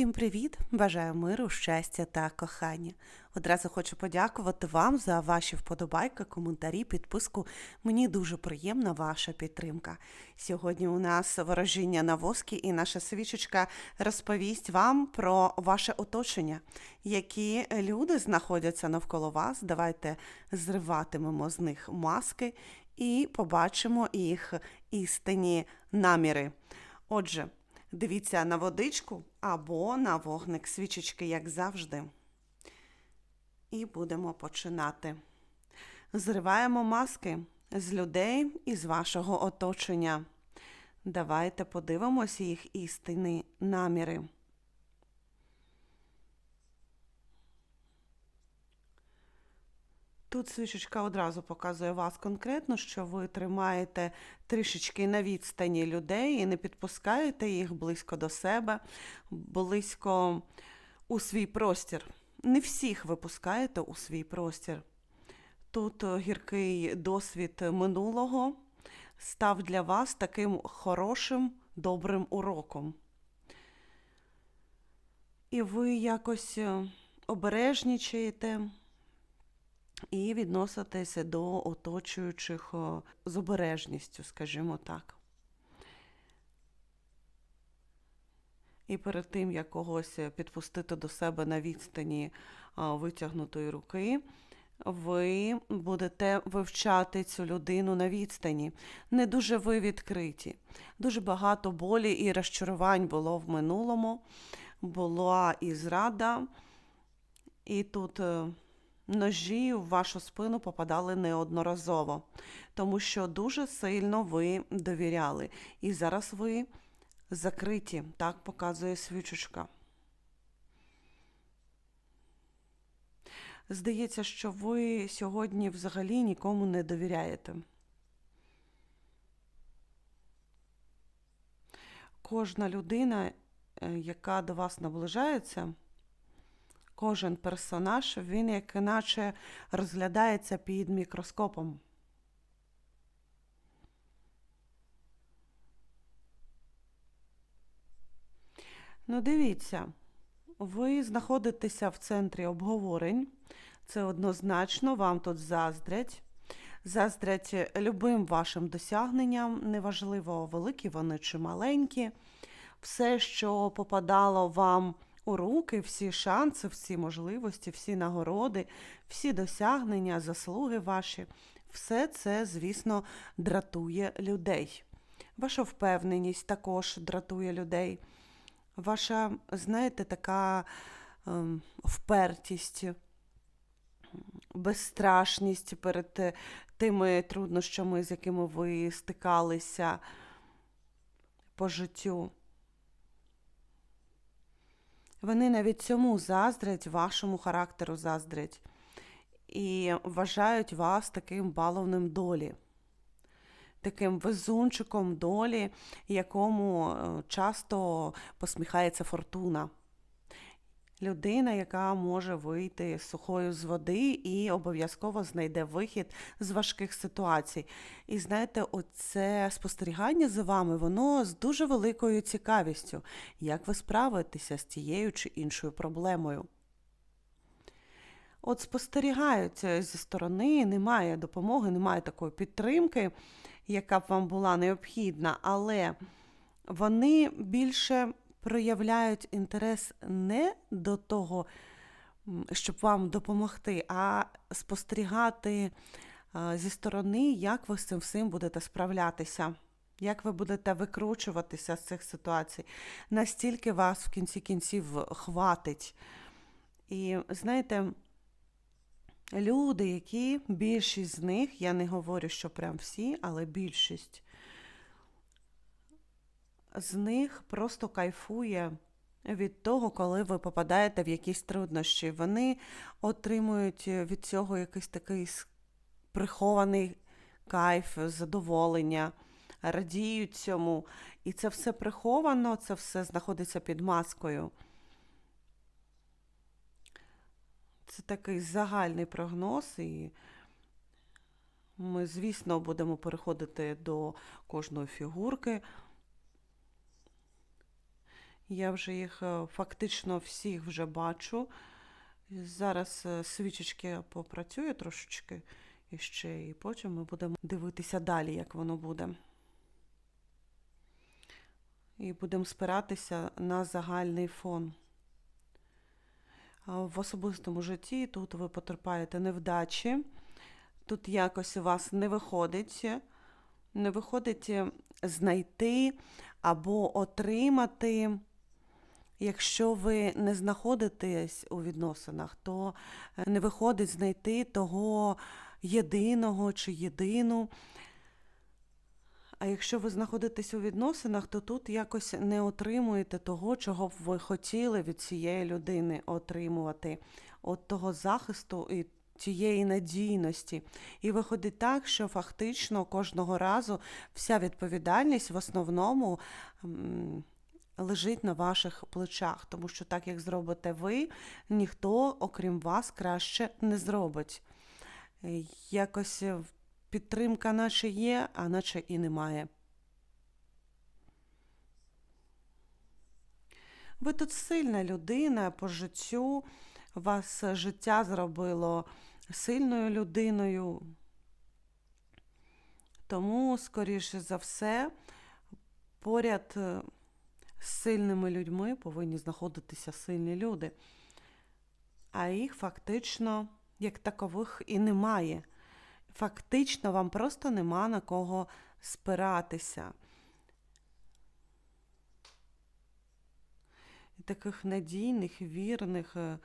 Всім привіт! Бажаю миру, щастя та кохання. Одразу хочу подякувати вам за ваші вподобайки, коментарі, підписку. Мені дуже приємна ваша підтримка. Сьогодні у нас ворожіння на воскі, і наша свічечка розповість вам про ваше оточення, які люди знаходяться навколо вас. Давайте зриватимемо з них маски і побачимо їх істинні наміри. Отже. Дивіться на водичку або на вогник свічечки, як завжди. І будемо починати. Зриваємо маски з людей і з вашого оточення. Давайте подивимося їх істинні наміри. Тут свічечка одразу показує вас конкретно, що ви тримаєте трішечки на відстані людей і не підпускаєте їх близько до себе, близько у свій простір. Не всіх випускаєте у свій простір. Тут гіркий досвід минулого став для вас таким хорошим, добрим уроком. І ви якось обережнічаєте і відноситися до оточуючих з обережністю, скажімо так. І перед тим, як когось підпустити до себе на відстані витягнутої руки, ви будете вивчати цю людину на відстані. Не дуже ви відкриті. Дуже багато болі і розчарувань було в минулому, була і зрада, і тут ножі в вашу спину попадали неодноразово, тому що дуже сильно ви довіряли. І зараз ви закриті, так показує свічечка. Здається, що ви сьогодні взагалі нікому не довіряєте. Кожна людина, е, яка до вас наближається, кожен персонаж, він як іначе розглядається під мікроскопом. Ну, дивіться, ви знаходитеся в центрі обговорень. Це однозначно, вам тут заздрять. Заздрять любим вашим досягненням, неважливо, великі вони чи маленькі. Все, що попадало вам у руки всі шанси, всі можливості, всі нагороди, всі досягнення, заслуги ваші. Все це, звісно, дратує людей. Ваша впевненість також дратує людей. Ваша, знаєте, така ем, впертість, безстрашність перед тими труднощами, з якими ви стикалися по життю. Вони навіть цьому заздрять, вашому характеру заздрять і вважають вас таким баловним долі, таким везунчиком долі, якому е, часто посміхається фортуна людина, яка може вийти сухою з води і обов'язково знайде вихід з важких ситуацій. І знаєте, оце спостерігання за вами, воно з дуже великою цікавістю, як ви справитеся з тією чи іншою проблемою. От спостерігають зі сторони, немає допомоги, немає такої підтримки, яка б вам була необхідна, але вони більше проявляють інтерес не до того, щоб вам допомогти, а спостерігати зі сторони, як ви з цим всім будете справлятися. Як ви будете викручуватися з цих ситуацій, настільки вас в кінці кінців хватить. І знаєте, люди, які більшість з них, я не говорю, що прям всі, але більшість з них просто кайфує від того, коли ви попадаєте в якісь труднощі. Вони отримують від цього якийсь такий прихований кайф, задоволення, радіють цьому. І це все приховано, це все знаходиться під маскою. Це такий загальний прогноз, і ми, звісно, будемо переходити до кожної фігурки Я вже їх е, фактично всіх вже бачу. Зараз е, свічечки попрацює трошечки іще, і потім ми будемо дивитися далі, як воно буде. І будемо спиратися на загальний фон. В особистому житті тут ви потерпаєте невдачі, тут якось у вас не виходить, не виходить знайти або отримати. Якщо ви не знаходитесь у відносинах, то е, не виходить знайти того єдиного чи єдину. А якщо ви знаходитесь у відносинах, то тут якось не отримуєте того, чого б ви хотіли від цієї людини отримувати, от того захисту і тієї надійності. І виходить так, що фактично кожного разу вся відповідальність в основному лежить на ваших плечах, тому що так як зробите ви, ніхто, окрім вас, краще не зробить. Е, Якось е, підтримка наче є, а наче і немає. Ви тут сильна людина по життю, вас життя зробило сильною людиною. Тому, скоріше за все, поряд е, з сильними людьми повинні знаходитися сильні люди. А їх фактично, як такових, і немає. Фактично, вам просто нема на кого спиратися. І таких надійних, вірних е,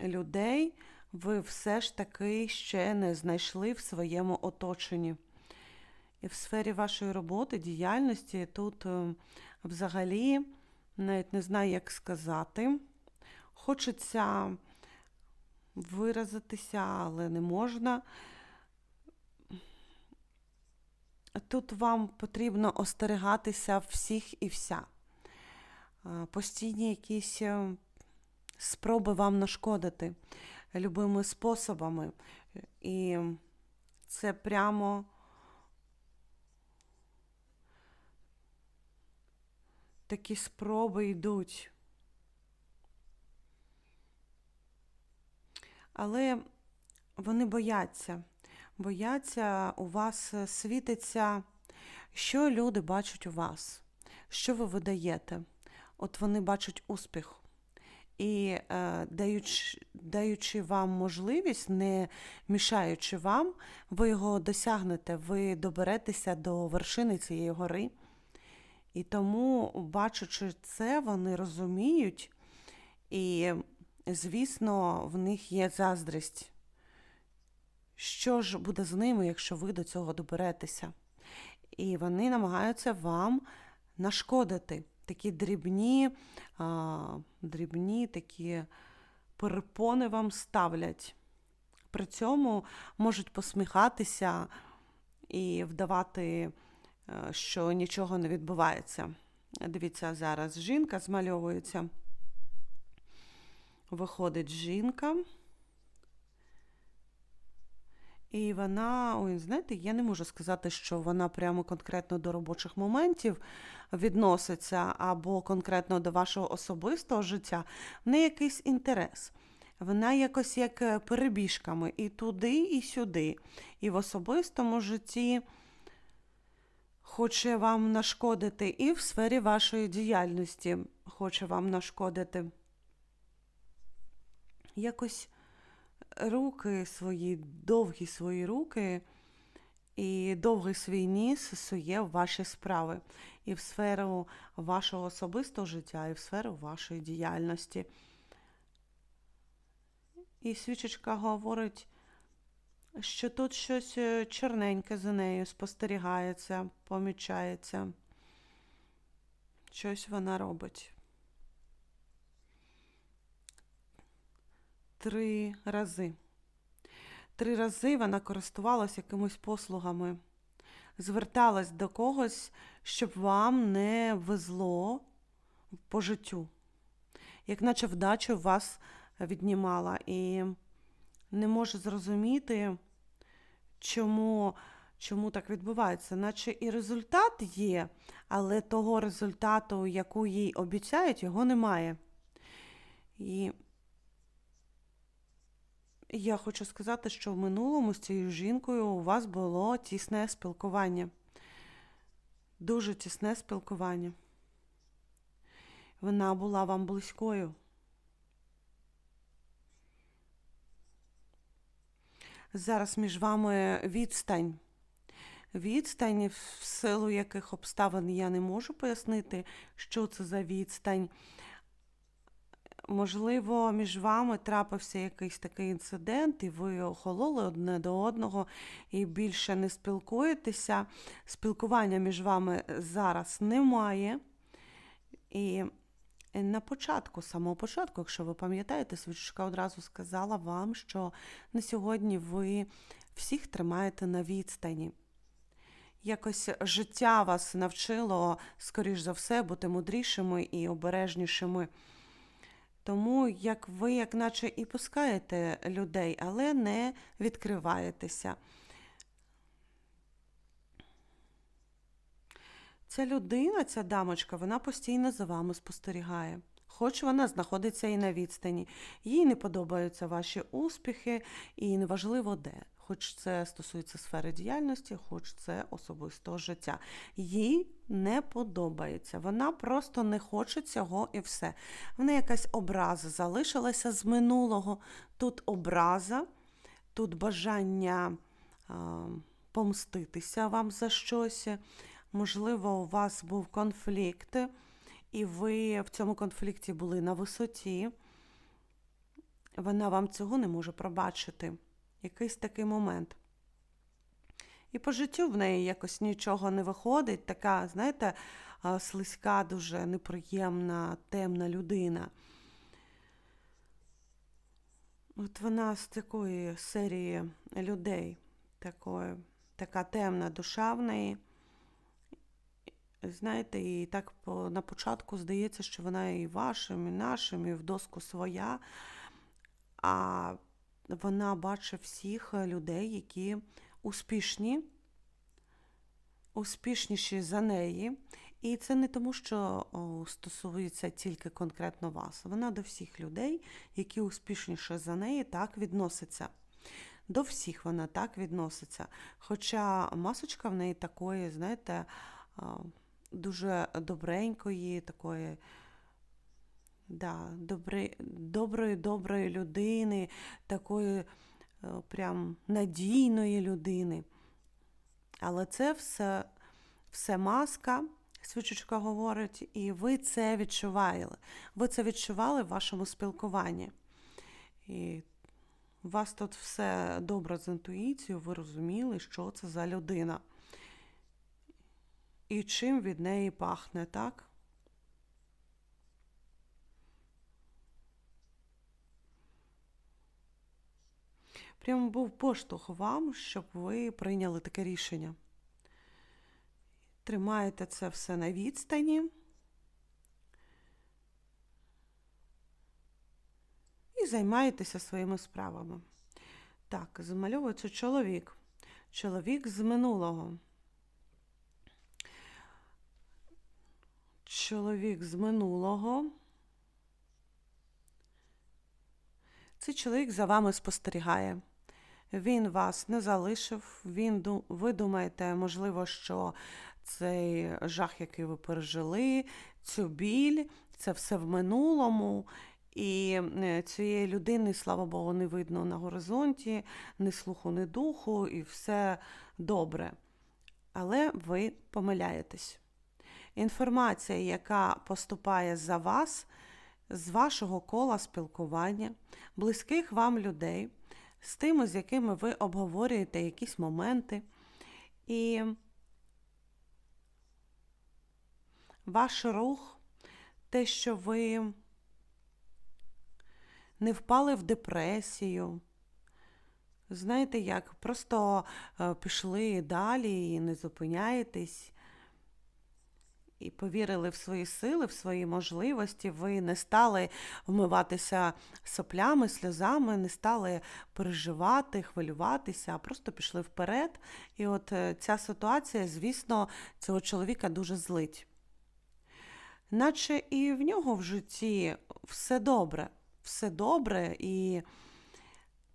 людей ви все ж таки ще не знайшли в своєму оточенні. І в сфері вашої роботи, діяльності тут е, взагалі навіть не знаю, як сказати. Хочеться виразитися, але не можна. Тут вам потрібно остерігатися всіх і вся. Постійні якісь е, спроби вам нашкодити любими способами. І це прямо такі спроби йдуть. Але вони бояться. Бояться, у вас світиться, що люди бачать у вас, що ви видаєте. От вони бачать успіх. І е, даючи, даючи вам можливість, не мішаючи вам, ви його досягнете, ви доберетеся до вершини цієї гори. І тому, бачачи це, вони розуміють, і, звісно, в них є заздрість. Що ж буде з ними, якщо ви до цього доберетеся? І вони намагаються вам нашкодити. Такі дрібні, а, дрібні такі перепони вам ставлять. При цьому можуть посміхатися і вдавати, що нічого не відбувається. Дивіться, зараз жінка змальовується. Виходить жінка. І вона, ой, знаєте, я не можу сказати, що вона прямо конкретно до робочих моментів відноситься або конкретно до вашого особистого життя, в неї якийсь інтерес. Вона якось як е, перебіжками і туди, і сюди. І в особистому житті хоче вам нашкодити, і в сфері вашої діяльності хоче вам нашкодити. Якось руки свої, довгі свої руки і довгий свій ніс сує в ваші справи і в сферу вашого особистого життя, і в сферу вашої діяльності. І свічечка говорить, що тут щось е, чорненьке за нею спостерігається, помічається. Щось вона робить. Три рази. Три рази вона користувалась якимись послугами, зверталась до когось, щоб вам не везло по життю, як наче вдачу вас віднімала. І не можу зрозуміти, чому Чому так відбувається? Наче і результат є, але того результату, яку їй обіцяють, його немає. І я хочу сказати, що в минулому з цією жінкою у вас було тісне спілкування. Дуже тісне спілкування. Вона була вам близькою. Зараз між вами відстань. Відстань, в силу яких обставин я не можу пояснити, що це за відстань. Можливо, між вами трапився якийсь такий інцидент, і ви охололи одне до одного і більше не спілкуєтеся. Спілкування між вами зараз немає. І на початку, самого початку, якщо ви пам'ятаєте, свічка одразу сказала вам, що на сьогодні ви всіх тримаєте на відстані. Якось життя вас навчило, скоріш за все, бути мудрішими і обережнішими. Тому як ви, як наче і пускаєте людей, але не відкриваєтеся. Ця людина, ця дамочка, вона постійно за вами спостерігає. Хоч вона знаходиться і на відстані. Їй не подобаються ваші успіхи, і неважливо де. Хоч це стосується сфери діяльності, хоч це особистого життя. Їй не подобається. Вона просто не хоче цього і все. В неї якась образа залишилася з минулого. Тут образа, тут бажання а, помститися вам за щось. Можливо, у вас був конфлікт, і ви в цьому конфлікті були на висоті. Вона вам цього не може пробачити. Якийсь такий момент. І по життю в неї якось нічого не виходить. Така, знаєте, слизька, дуже неприємна, темна людина. От вона з такої серії людей, такої, така темна душа в неї. Знаєте, і так по, на початку здається, що вона і вашим, і нашим, і в доску своя. А вона бачить всіх людей, які успішні, успішніші за неї. І це не тому, що стосується тільки конкретно вас. Вона до всіх людей, які успішніше за неї, так відноситься. До всіх вона так відноситься. Хоча масочка в неї такої, знаєте, дуже добренької, такої да, доброї, доброї людини, такої прям надійної людини. Але це все, все маска. Свічечка говорить, і ви це відчували. Ви це відчували в вашому спілкуванні. І у вас тут все добре з інтуїцією, ви розуміли, що це за людина. І чим від неї пахне, так? Прямо був поштовх вам, щоб ви прийняли таке рішення. Тримаєте це все на відстані. І займаєтеся своїми справами. Так, замальовується чоловік. Чоловік з минулого. Чоловік з минулого. Цей чоловік за вами спостерігає. Він вас не залишив. Він, Ви думаєте, можливо, що цей жах, який ви пережили, цю біль, це все в минулому. І е, цієї людини, слава Богу, не видно на горизонті, ні слуху, ні духу, і все добре. Але ви помиляєтесь. Інформація, яка поступає за вас, з вашого кола спілкування, близьких вам людей, з тими, з якими ви обговорюєте якісь моменти. І ваш рух, те, що ви не впали в депресію. Знаєте як? Просто е, пішли далі і не зупиняєтесь. І повірили в свої сили, в свої можливості. Ви не стали вмиватися соплями, сльозами, не стали переживати, хвилюватися, а просто пішли вперед. І от е, ця ситуація, звісно, цього чоловіка дуже злить. Наче і в нього в житті все добре, все добре, і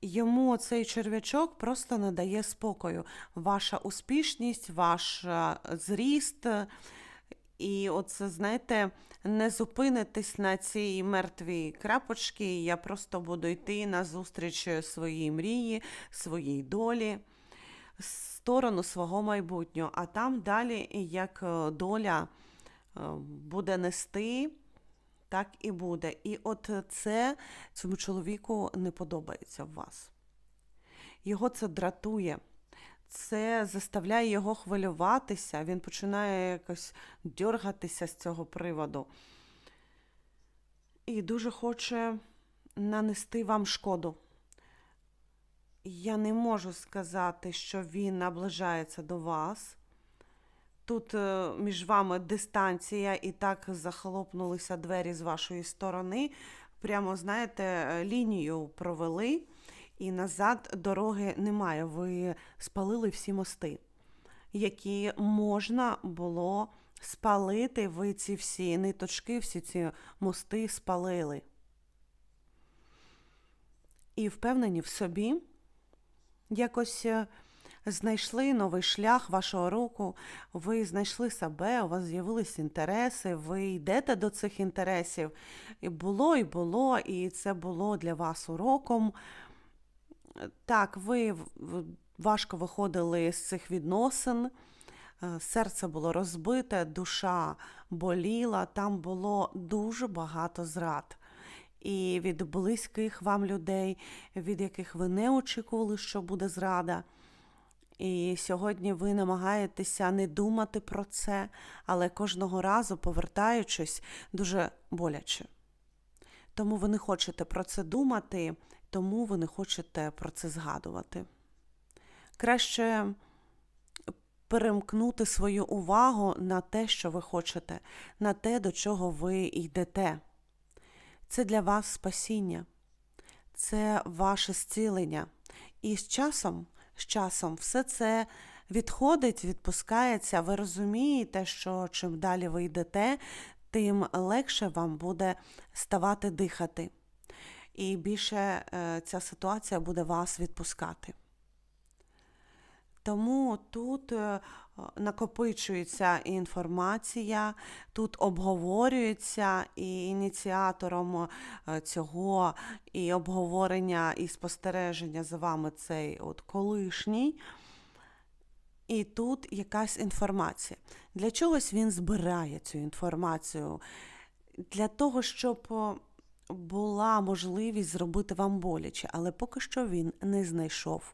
йому цей черв'ячок просто не дає спокою. Ваша успішність, ваш е, зріст. І оце, знаєте, не зупинитись на цій мертвій крапочці. Я просто буду йти на зустріч своїй мрії, своїй долі, сторону свого майбутнього. А там далі, як е, доля е, буде нести, так і буде. І от це цьому чоловіку не подобається в вас. Його це дратує це заставляє його хвилюватися, він починає якось дергатися з цього приводу. І дуже хоче нанести вам шкоду. Я не можу сказати, що він наближається до вас. Тут е, між вами дистанція, і так захлопнулися двері з вашої сторони. Прямо, знаєте, е, лінію провели і назад дороги немає. Ви спалили всі мости, які можна було спалити. Ви ці всі ниточки, всі ці мости спалили. І впевнені в собі, якось е, знайшли новий шлях вашого року, ви знайшли себе, у вас з'явились інтереси, ви йдете до цих інтересів. І було, і було, і це було для вас уроком. Так, ви важко виходили з цих відносин, е, серце було розбите, душа боліла, там було дуже багато зрад. І від близьких вам людей, від яких ви не очікували, що буде зрада. І сьогодні ви намагаєтеся не думати про це, але кожного разу, повертаючись, дуже боляче. Тому ви не хочете про це думати, тому ви не хочете про це згадувати. Краще перемкнути свою увагу на те, що ви хочете, на те, до чого ви йдете. Це для вас спасіння, це ваше зцілення. І з часом, з часом все це відходить, відпускається. Ви розумієте, що чим далі ви йдете, тим легше вам буде ставати дихати і більше е, ця ситуація буде вас відпускати. Тому тут е, накопичується інформація, тут обговорюється і ініціатором е, цього, і обговорення, і спостереження за вами цей от колишній. І тут якась інформація. Для чогось він збирає цю інформацію? Для того, щоб була можливість зробити вам боляче, але поки що він не знайшов.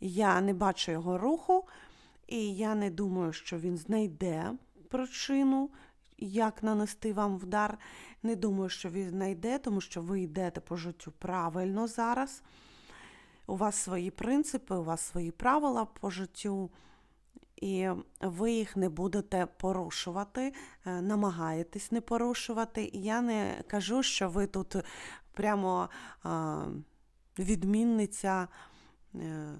Я не бачу його руху, і я не думаю, що він знайде причину, як нанести вам вдар. Не думаю, що він знайде, тому що ви йдете по життю правильно зараз. У вас свої принципи, у вас свої правила по життю і ви їх не будете порушувати, е, намагаєтесь не порушувати. І я не кажу, що ви тут прямо відмінниця. Е.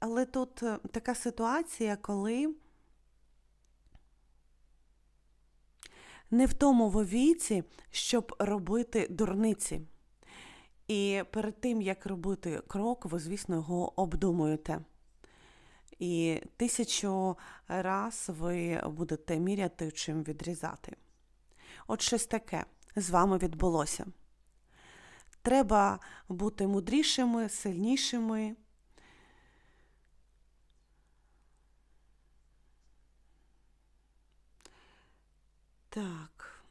Але тут е, така ситуація, коли не в тому віці, щоб робити дурниці. І перед тим, як робити крок, ви, звісно, його обдумуєте. І тисячу раз ви будете міряти, чим відрізати. От щось таке з вами відбулося. Треба бути мудрішими, сильнішими. Так,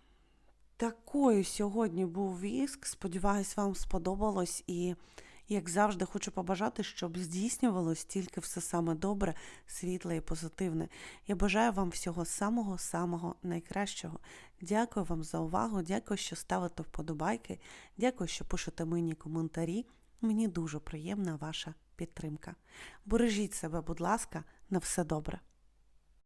такою сьогодні був віск. Сподіваюсь, вам сподобалось і. Як завжди, хочу побажати, щоб здійснювалось тільки все саме добре, світле і позитивне. Я бажаю вам всього самого-самого найкращого. Дякую вам за увагу, дякую, що ставите вподобайки, дякую, що пишете мені коментарі. Мені дуже приємна ваша підтримка. Бережіть себе, будь ласка, На все добре.